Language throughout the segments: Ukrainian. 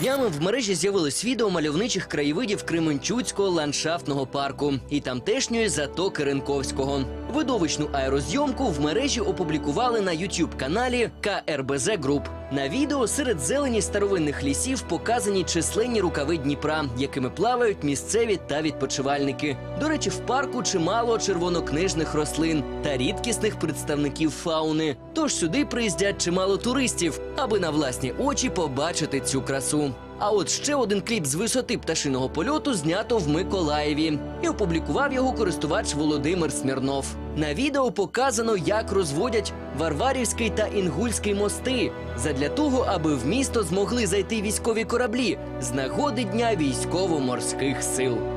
Днями в мережі з'явилось відео мальовничих краєвидів Кременчуцького ландшафтного парку і тамтешньої затоки Ринковського. Видовищну аерозйомку в мережі опублікували на youtube каналі КРБЗ Груп. На відео серед зелені старовинних лісів показані численні рукави Дніпра, якими плавають місцеві та відпочивальники. До речі, в парку чимало червонокнижних рослин та рідкісних представників фауни. Тож сюди приїздять чимало туристів, аби на власні очі побачити цю красу. А от ще один кліп з висоти пташиного польоту знято в Миколаєві і опублікував його користувач Володимир Смірнов. На відео показано, як розводять Варварівський та Інгульський мости задля того, аби в місто змогли зайти військові кораблі з нагоди дня військово-морських сил.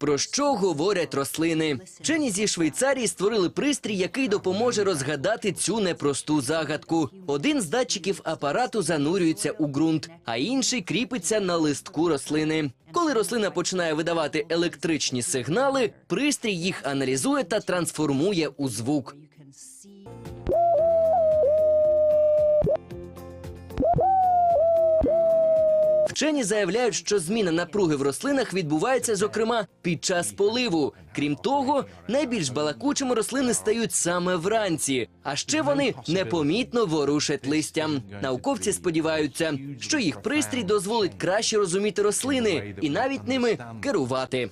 Про що говорять рослини? Вчені зі Швейцарії створили пристрій, який допоможе розгадати цю непросту загадку. Один з датчиків апарату занурюється у ґрунт, а інший кріпиться на листку рослини. Коли рослина починає видавати електричні сигнали, пристрій їх аналізує та трансформує у звук. Вчені заявляють, що зміна напруги в рослинах відбувається, зокрема, під час поливу. Крім того, найбільш балакучими рослини стають саме вранці, а ще вони непомітно ворушать листям. Науковці сподіваються, що їх пристрій дозволить краще розуміти рослини і навіть ними керувати.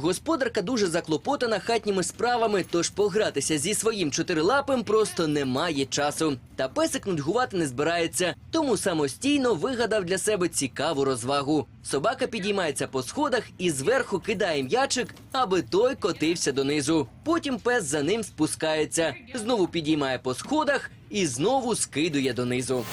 Господарка дуже заклопотана хатніми справами, тож погратися зі своїм чотирилапим просто немає часу. Та песик нудьгувати не збирається, тому самостійно вигадав для себе цікаву розвагу. Собака підіймається по сходах і зверху кидає м'ячик, аби той котився донизу. Потім пес за ним спускається, знову підіймає по сходах і знову скидує донизу.